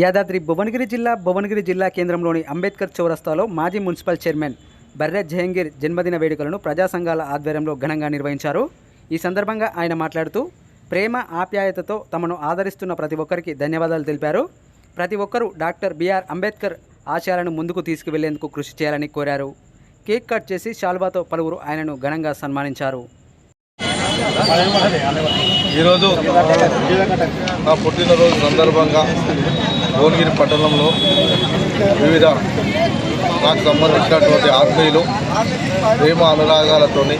యాదాద్రి భువనగిరి జిల్లా భువనగిరి జిల్లా కేంద్రంలోని అంబేద్కర్ చౌరస్తాలో మాజీ మున్సిపల్ చైర్మన్ బర్రె జహంగీర్ జన్మదిన వేడుకలను ప్రజా సంఘాల ఆధ్వర్యంలో ఘనంగా నిర్వహించారు. ఈ సందర్భంగా ఆయన మాట్లాడుతూ ప్రేమ ఆప్యాయతతో తమను ఆదరిస్తున్న ప్రతి ఒక్కరికి ధన్యవాదాలు తెలిపారు. ప్రతి ఒక్కరూ డాక్టర్ బిఆర్ అంబేద్కర్ ఆశయాలను ముందుకు తీసుకువెళ్ళేందుకు కృషి చేయాలని కోరారు. కేక్ కట్ చేసి షాల్వాతో పలువురు ఆయనను ఘనంగా సన్మానించారు. ఈరోజు నా పుట్టినరోజు సందర్భంగా భువనగిరి పట్టణంలో వివిధ నాకు సంబంధించినటువంటి ఆత్మీయులు ప్రేమ అనురాగాలతోని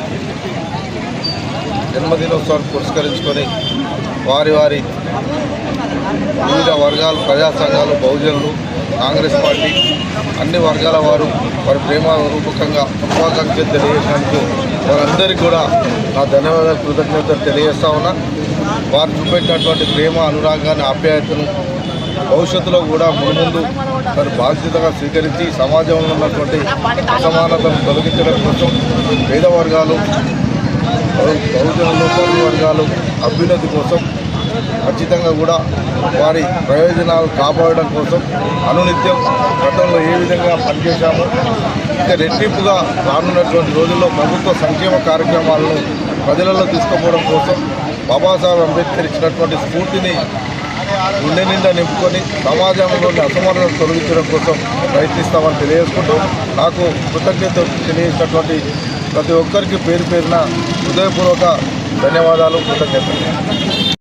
జన్మదినోత్సవాన్ని పురస్కరించుకొని వారి వారి వివిధ వర్గాలు ప్రజా సంఘాలు బహుజనులు కాంగ్రెస్ పార్టీ అన్ని వర్గాల వారు వారి ప్రేమ రూపకంగా శుభాకాంక్షలు తెలియజేసినందుకు వారందరికీ కూడా నా ధన్యవాదాలు కృతజ్ఞతలు తెలియజేస్తా ఉన్నా. వారు చూపెట్టినటువంటి ప్రేమ అనురాగాన్ని ఆప్యాయతను భవిష్యత్తులో కూడా ముందు వారు బాధ్యతగా స్వీకరించి సమాజంలో ఉన్నటువంటి అసమానతను తొలగించడం కోసం పేద వర్గాలు బహు- బహుజనులు వర్గాలు అభ్యున్నతి కోసం ఖచ్చితంగా కూడా వారి ప్రయోజనాలు కాపాడడం కోసం అనునిత్యం గతంలో ఏ విధంగా పనిచేశామో ఇంకా రెట్టింపుగా రానున్నటువంటి రోజుల్లో ప్రభుత్వ సంక్షేమ కార్యక్రమాలను ప్రజలలో తీసుకుపోవడం కోసం బాబాసాహెబ్ అంబేద్కర్ ఇచ్చినటువంటి స్ఫూర్తిని గుండె నిండా నింపుకొని సమాజంలోని అసమానతను తొలగించడం కోసం ప్రయత్నిస్తామని తెలియజేసుకుంటూ నాకు కృతజ్ఞత తెలియజేసినటువంటి ప్రతి ఒక్కరికి పేరు పేరున హృదయపూర్వక ధన్యవాదాలు కృతజ్ఞతలు.